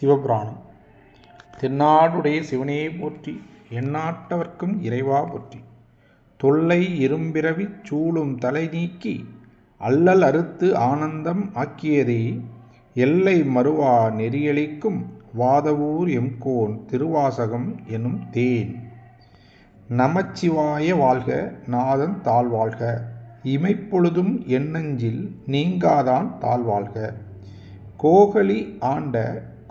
சிவபுராணம். தென்னாடுடைய சிவனே போற்றி எண்ணாட்டவர்க்கும் இறைவா போற்றி. தொல்லை இரும்பிறவிச் சூழும் தலை நீக்கி அல்லல் அறுத்து ஆனந்தம் ஆக்கியதே எல்லை மறுவா நெறியளிக்கும் வாதவூர் எம்கோன் திருவாசகம் எனும் தேன். நமச்சிவாய வாழ்க நாதன் தாழ்வாழ்க இமைப்பொழுதும் எண்ணஞ்சில் நீங்காதான் தாழ்வாழ்க கோகலி ஆண்ட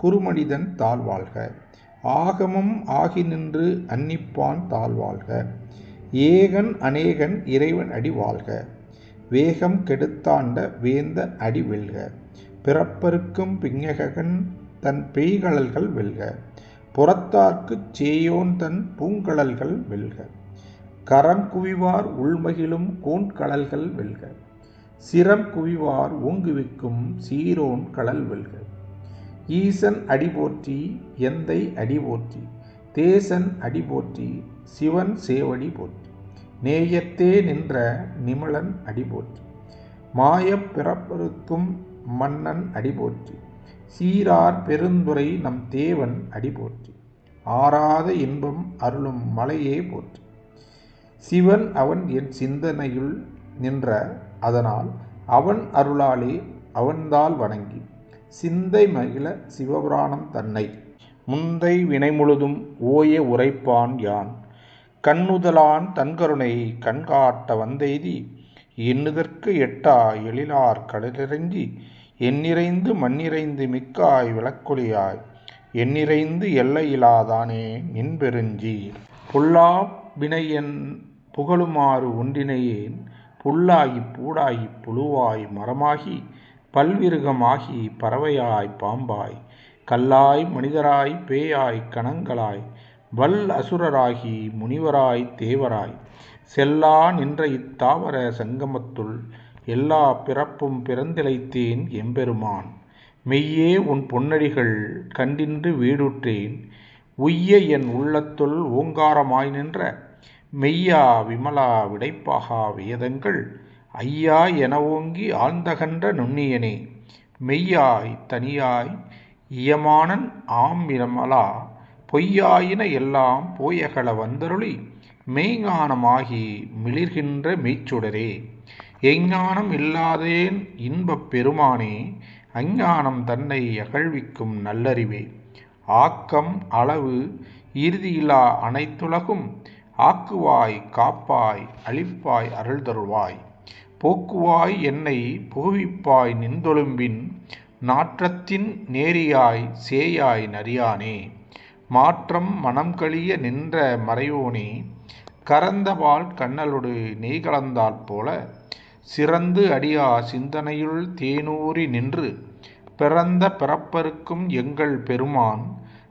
குறுமனிதன் தாழ்வாழ்க. ஆகமம் ஆகி நின்று அன்னிப்பான் தாழ்வாழ்க. ஏகன் அநேகன் இறைவன் அடி வாழ்க. வேகம் கெடுத்தாண்ட வேந்த அடி வெல்க. பிறப்பருக்கும் பிஞககன் தன் பெய்கழல்கள் வெல்க. புறத்தார்க்குச் சேயோன் தன் பூங்கழல்கள் வெல்க. கரம் குவிவார் உள்மகிழும் கோண்கழல்கள் வெல்க. சிரம் குவிவார் ஓங்குவிக்கும் சீரோன் கழல் வெல்க. ஈசன் அடி போற்றி எந்தை அடி போற்றி தேசன் அடிபோற்றி சிவன் சேவடி போற்றி. நேயத்தே நின்ற நிமலன் அடிபோற்றி மாயப் பிறப்பருக்கும் மன்னன் அடிபோற்றி சீரார் பெருந்துரை நம் தேவன் அடிபோற்றி ஆறாத இன்பம் அருளும் மலையே போற்றி. சிவன் அவன் என் சிந்தனையுள் நின்ற அதனால் அவன் அருளாலே அவன்தால் வணங்கி. சிந்தை மகிழ சிவபுராணம் தன்னை. முந்தை வினை முழுதும் ஓய உரைப்பான் யான். கண்ணுதலான் தன்கருணை கண்காட்ட வந்தெய்தி. எண்ணுதற்கு எட்டா எழிலார் கடலிறங்கி எண்ணிறைந்து மண்ணிறைந்து மிக்காய் விளக்கொலியாய் எண்ணிறைந்து எல்லையிலாதானே நின்பெருஞ்சி. புல்லா வினையன் புகழுமாறு ஒன்றினையேன். புல்லாகி பூடாகி புழுவாய் மரமாகி. பல்விருகமாகி பறவையாய் பாம்பாய் கல்லாய் மனிதராய் பேயாய் கணங்களாய் வல் அசுரராகி முனிவராய் தேவராய். செல்லா நின்ற இத்தாவர சங்கமத்துள் எல்லா பிறப்பும் பிறந்திழைத்தேன் எம்பெருமான். மெய்யே உன் பொன்னடிகள் கண்டின்று வீடுற்றேன். உய்ய என் உள்ளத்துள் ஓங்காரமாய் நின்ற மெய்யா விமலா விடைப்பாகா வேதங்கள் ஐயா என ஓங்கி ஆழ்ந்தகன்ற நுண்ணியனே மெய்யாய் தனியாய் இயமானன் ஆம் இனமலா பொய்யாயின எல்லாம் போயகல வந்தருளி மெய்ஞானமாகி மிளிர்கின்ற மெய்ச்சுடரே. எஞ்ஞானம் இல்லாதேன் இன்பப் பெருமானே அஞ்ஞானம் தன்னை அகழ்விக்கும் நல்லறிவே. ஆக்கம் அளவு இறுதியிலா அனைத்துலகும் ஆக்குவாய் காப்பாய் அழிப்பாய் அருள் தருவாய் போக்குவாய் என்னை புகுவிப்பாய் நின்றொழும்பின் நாற்றத்தின் நேரியாய் சேயாய் நரியானே. மாற்றம் மனம் கழிய நின்ற மறையோனே கரந்தவாள் கண்ணலொடு நெய் கலந்தாற் போல சிறந்து அடியா சிந்தனையுள் தேனூறி நின்று பிறந்த பிறப்பருக்கும் எங்கள் பெருமான்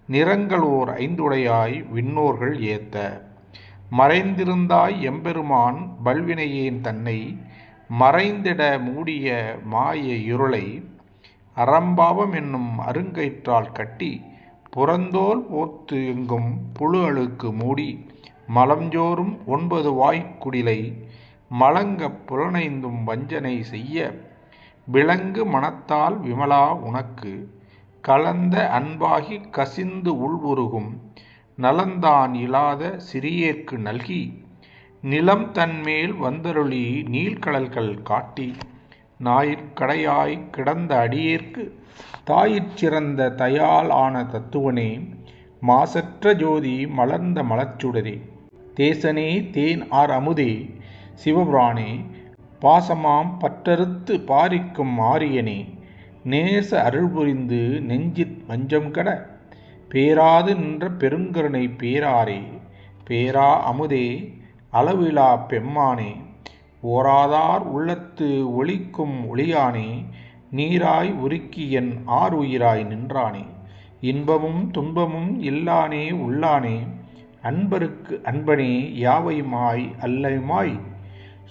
நிறங்களோர் ஐந்துடையாய் விண்ணோர்கள் ஏத்த. மறைந்திருந்தாய் எம்பெருமான் பல்வினையேன் தன்னை மறைந்திட மூடிய மாய இருளை அறம்பாவம் என்னும் அருங்கயிற்றால் கட்டி புறந்தோல் போத்து எங்கும் புழு அழுக்கு மூடி மலஞ்சோறும் ஒன்பது வாய்க்குடிலை மலங்கப் புலனைந்தும் வஞ்சனை செய்ய விலங்கு மனத்தால் விமலா உனக்கு கலந்த அன்பாகி கசிந்து உள்வுருகும் நலந்தான் இலாத சிறியேற்கு நல்கி நிலம் தன்மேல் வந்தருளி நீள்கடல்கள் காட்டி நாயிற்கடையாய் கிடந்த அடியேற்கு தாயிற் தயால் ஆன தத்துவனே மாசற்ற ஜோதி மலர்ந்த மலச்சுடரே தேசனே தேன் ஆர் அமுதே சிவபுராணே பாசமாம் பற்றறுத்து பாரிக்கும் ஆரியனே நேச அருள் புரிந்து நெஞ்சிற் வஞ்சம் கட பேராது நின்ற பெருங்கருணை பேராரே பேரா அமுதே அளவிலா பெம்மானே ஓராதார் உள்ளத்து ஒளிக்கும் ஒளியானே நீராய் உருக்கி என் ஆர் உயிராய் நின்றானே. இன்பமும் துன்பமும் இல்லானே உள்ளானே அன்பருக்கு அன்பனே யாவையுமாய் அல்லையுமாய்?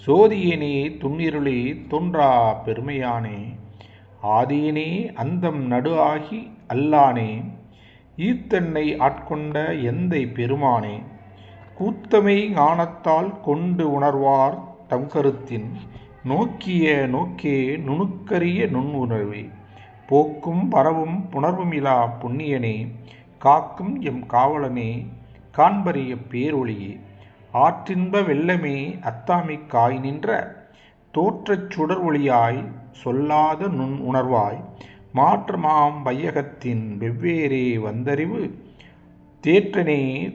சோதியனே துன்னிருளே தோன்றா பெருமையானே ஆதியனே அந்தம் நடு ஆகி அல்லானே ஈத்தன்னை ஆட்கொண்ட எந்தை பெருமானே. கூத்தமை ஞானத்தால் கொண்டு உணர்வார் தம் கருத்தின் நோக்கிய நோக்கே நுணுக்கரிய நுண்ணுணர்வே. போக்கும் வரவும் புணர்வுமிலா புண்ணியனே. காக்கும் எம் காவலனே. காண்பறிய பேரொழியே. ஆற்றின்ப வெள்ளமே அத்தாமிக் காய் நின்ற. தோற்றச் சுடர் ஒளியாய் சொல்லாத நுண் உணர்வாய். மாற்றமாம் வையகத்தின் வெவ்வேறே வந்தறிவு. தேற்றனே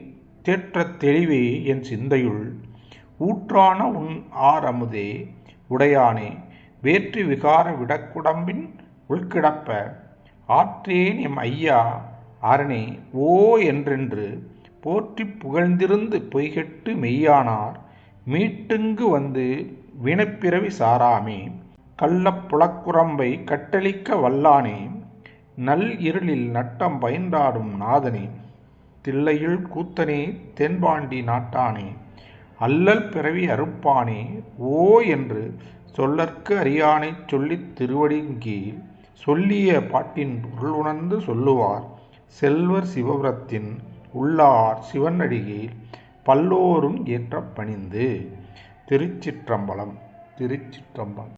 தேற்றத் தெளிவே என் சிந்தையுள். ஊற்றான உன் ஆர் அமுதே உடையானே வேற்று விகார விடக்குடம்பின் உள்கிடப்ப. ஆற்றேன் எம் ஐயா அரணே ஓ என்றென்று போற்றிப் புகழ்ந்திருந்து பொய்கெட்டு மெய்யானார். மீட்டுங்கு வந்து வினப்பிறவி சாராமே. கள்ளப் புலக்குரம்பை கட்டளிக்க வல்லானே. நல் இருளில் நட்டம் பயின்றாடும் நாதனே. தில்லையுள் கூத்தனே தென்பாண்டி நாட்டானே அல்லல் பிறவி அறுப்பானே ஓ என்று சொல்லற்கு அறியானைச் சொல்லித் திருவடிங்கீழ் சொல்லிய பாட்டின் பொருள் உணர்ந்து சொல்லுவார். செல்வர் சிவபுரத்தின் உள்ளார் சிவனடிகீழ் பல்லோரும் ஏற்றப் பணிந்து. திருச்சிற்றம்பலம் திருச்சிற்றம்பலம்.